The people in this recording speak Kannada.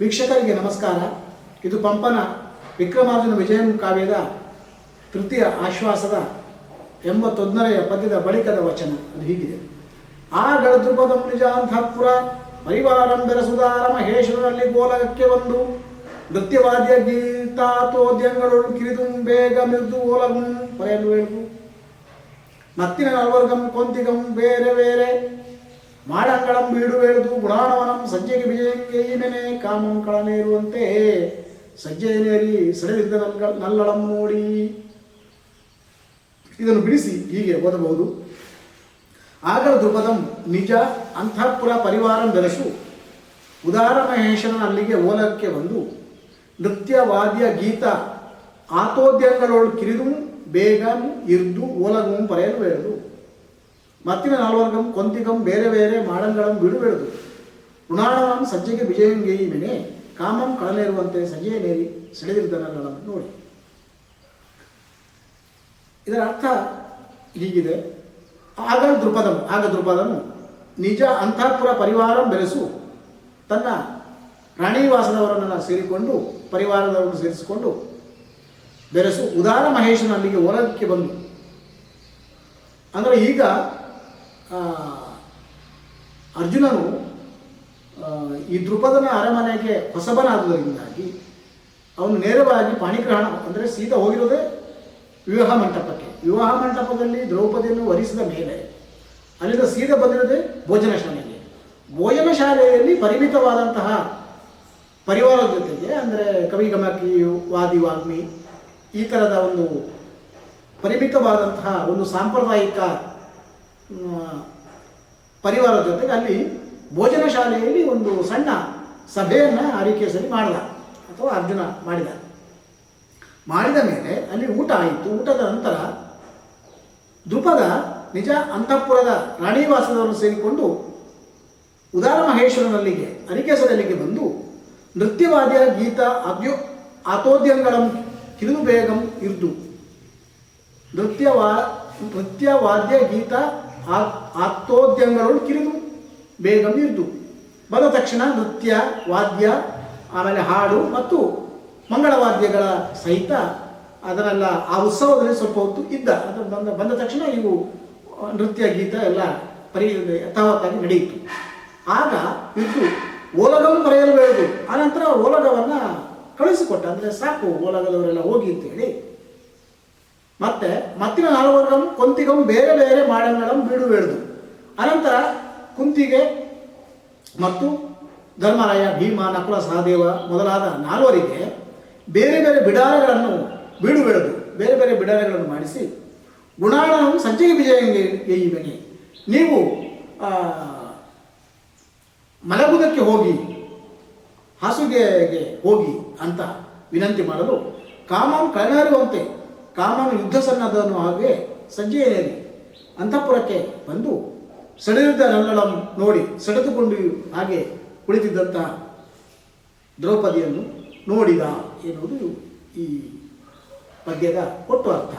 ವೀಕ್ಷಕರಿಗೆ ನಮಸ್ಕಾರ. ಇದು ಪಂಪನ ವಿಕ್ರಮಾರ್ಜುನ ವಿಜಯಂ ಕಾವ್ಯದ ತೃತೀಯ ಆಶ್ವಾಸದ ಎಂಬತ್ತೊಂದನೆಯ ಪದ್ಯದ ಬಳಿಕದ ವಚನ. ಅದು ಹೀಗಿದೆ. ಆ ಗಡದೃಪದಂ ನಿಜಾಂತಃಪುರ ಪರಿವಾರಂ ಬೆರಸುದಾರ ಮಹೇಶ್ವರಲ್ಲಿ ಗೋಲಕಕ್ಕೆ ಒಂದು ನೃತ್ಯವಾದ್ಯ ಗೀತಾತೋದ್ಯಂಗಳು ಕಿರಿದು ಬೇಗ ಮಿರ್ದು ಓಲಗುಂ ಪರೆಯಲು ಮತ್ತಿನ ನಲ್ವರ್ಗಂ ಕೊಂತಿಗಂ ಬೇರೆ ಬೇರೆ ಮಾಡಂಗಳಂ ಬೀಡು ಬೇಡುದು ಗುಣಾಣವನಂ ಸಜ್ಜೆಗೆ ವಿಜಯಕ್ಕೆ ಏನೇನೆ ಕಾಮಂ ಕಳನೇರುವಂತೆ ಸಜ್ಜೆಯನೇರಿ ಸೆಳೆದಿದ್ದ ನಲ್ಗ, ನಲ್ಲಳಂ ನೋಡಿ. ಇದನ್ನು ಬಿಡಿಸಿ ಹೀಗೆ ಓದಬಹುದು. ಆಗ ಧ್ರುಪದಂ ನಿಜ ಅಂತಃಪುರ ಪರಿವಾರಂ ಬೆಳೆಸು ಉದಾರ ಮಹೇಶನ ಅಲ್ಲಿಗೆ ಓಲಕ್ಕೆ ಬಂದು, ನೃತ್ಯ, ವಾದ್ಯ, ಗೀತ ಆತೋದ್ಯಗಳೋಳು ಕಿರಿದು, ಬೇಗ, ಇರ್ದು, ಓಲಗು ಪರೆಯಲು ಮತ್ತಿನ ನಾಲ್ವರ್ಗಂ, ಕೊಂತಿಗಂ, ಬೇರೆ ಬೇರೆ ಮಾಡಂಗಳಂ ಬಿಡು ಬೇಡದು ಋಣಾಣವಂ ಸಜ್ಜೆಗೆ ವಿಜಯಂಗೇಯಿ ಮೆನೆ ಕಾಮಂ ಕಳಲೇರುವಂತೆ ಸಜ್ಜೆಯ ನೇರಿ ನೋಡಿ. ಇದರ ಅರ್ಥ ಹೀಗಿದೆ. ಆಗ ದೃಪದಂ, ಆಗ ದೃಪದನು ನಿಜ ಅಂತಃಪುರ ಪರಿವಾರಂ ಬೆರೆಸು. ತನ್ನ ರಾಣಿವಾಸದವರನ್ನೆಲ್ಲ ಸೇರಿಕೊಂಡು ಪರಿವಾರದವರನ್ನು ಸೇರಿಸಿಕೊಂಡು ಬೆರೆಸು. ಉದಾರ ಮಹೇಶನ ಅಲ್ಲಿಗೆ ಹೊರಕ್ಕೆ ಬಂದು. ಅಂದರೆ ಈಗ ಅರ್ಜುನನು ಈ ದೃಪದನ ಅರಮನೆಗೆ ಹೊಸಬನಾದುದರಿಂದಾಗಿ ಅವನು ನೇರವಾಗಿ ಪಾಣಿಗ್ರಹಣ, ಅಂದರೆ ಸೀದಾ ಹೋಗಿರೋದೇ ವಿವಾಹ ಮಂಟಪಕ್ಕೆ. ವಿವಾಹ ಮಂಟಪದಲ್ಲಿ ದ್ರೌಪದಿಯನ್ನು ವರಿಸಿದ ಮೇಲೆ ಅಲ್ಲಿಂದ ಸೀದಾ ಬಂದಿರೋದೇ ಭೋಜನ ಶಾಲೆಗೆ. ಭೋಜನ ಶಾಲೆಯಲ್ಲಿ ಪರಿಮಿತವಾದಂತಹ ಪರಿವಾರದ ಜೊತೆಗೆ, ಅಂದರೆ ಕವಿ ಗಮಕಿ ವಾದಿ, ವಾಗ್ಮಿ, ಈ ಥರದ ಒಂದು ಪರಿಮಿತವಾದಂತಹ ಒಂದು ಸಾಂಪ್ರದಾಯಿಕ ಪರಿವಾರದ ಜೊತೆಗೆ ಅಲ್ಲಿ ಭೋಜನ ಶಾಲೆಯಲ್ಲಿ ಒಂದು ಸಣ್ಣ ಸಭೆಯನ್ನು ಆರಿಕೆಸಲ್ಲಿ ಮಾಡಿದ ಅಥವಾ ಅರ್ಜುನ ಮಾಡಿದ. ಮಾಡಿದ ಮೇಲೆ ಅಲ್ಲಿ ಊಟ ಆಯಿತು. ಊಟದ ನಂತರ ದ್ರುಪದ ನಿಜ ಅಂತಃಪುರದ ರಾಣಿವಾಸದವರನ್ನು ಸೇರಿಕೊಂಡು ಉದಾರ ಮಹೇಶ್ವರನಲ್ಲಿಗೆ ಅರಿಕೆಸರಲ್ಲಿಗೆ ಬಂದು ನೃತ್ಯವಾದ್ಯ, ಗೀತ, ಅದ್ಯೋ, ಆತೋದ್ಯಂಗಳಂ ಕಿರುಬೇಗಂ ಇರ್ದು. ನೃತ್ಯವಾ, ನೃತ್ಯವಾದ್ಯ, ಗೀತ ಆ- ಆತೋದ್ಯಂಗಳು ಕಿರಿದು, ಬೇಗ ಇರ್ದು ಬಂದ ತಕ್ಷಣ ನೃತ್ಯ, ವಾದ್ಯ, ಆಮೇಲೆ ಹಾಡು ಮತ್ತು ಮಂಗಳವಾದ್ಯಗಳ ಸಹಿತ ಅದನ್ನೆಲ್ಲ ಆ ಉತ್ಸವದಲ್ಲಿ ಸ್ವಲ್ಪ ಹೊತ್ತು ಇದ್ದ. ಅದು ಬಂದ ಬಂದ ತಕ್ಷಣ ಇವು ನೃತ್ಯ, ಗೀತ ಎಲ್ಲ ಪರಿ ಯಥಾವತ್ತಾಗಿ ನಡೆಯಿತು. ಆಗ ಇದು ಓಲಗವನ್ನು ಬರೆಯಲು ಬೇಡದು ಆನಂತರ ಓಲಗವನ್ನು ಕಳಿಸಿಕೊಟ್ಟ ಅಂದರೆ ಸಾಕು ಓಲಗದವರೆಲ್ಲ ಹೋಗಿ ಅಂತೇಳಿ ಮತ್ತೆ ಮತ್ತಿನ ನಾಲ್ವರ್ಗಂ ಕೊಂತಿಗಂ ಬೇರೆ ಬೇರೆ ಮಾಡಂಗಳಂ ಬೀಡು ಅನಂತರ ಕುಂತಿಗೆ ಮತ್ತು ಧರ್ಮರಾಯ, ಭೀಮ, ನಕುಲ, ಸಹದೇವ ಮೊದಲಾದ ನಾಲ್ವರಿಗೆ ಬೇರೆ ಬೇರೆ ಬಿಡಾರಗಳನ್ನು ಬೀಡು ಬೇರೆ ಬೇರೆ ಬಿಡಾರಗಳನ್ನು ಮಾಡಿಸಿ ಗುಣಾಳನ ಸಂಜೆಗೆ ವಿಜಯಂಗೆ ಬಗ್ಗೆ ನೀವು ಮಲಗುವುದಕ್ಕೆ ಹೋಗಿ, ಹಾಸುಗೆಗೆ ಹೋಗಿ ಅಂತ ವಿನಂತಿ ಮಾಡಲು ಕಾಮಂ ಕಳನಾರುವಂತೆ ಕಾಮನ ಯುದ್ಧ ಸನ್ನದನು ಹಾಗೆ ಸಂಜೆಯಲ್ಲಿ ಅಂತಃಪುರಕ್ಕೆ ಬಂದು ಸೆಳೆದಿದ್ದ ನಲ್ಲಳಂ ನೋಡಿ ಸೆಳೆದುಕೊಂಡು ಹಾಗೆ ಕುಳಿತಿದ್ದಂಥ ದ್ರೌಪದಿಯನ್ನು ನೋಡಿದ ಎನ್ನುವುದು ಈ ಪದ್ಯದ ಒಟ್ಟು ಅರ್ಥ.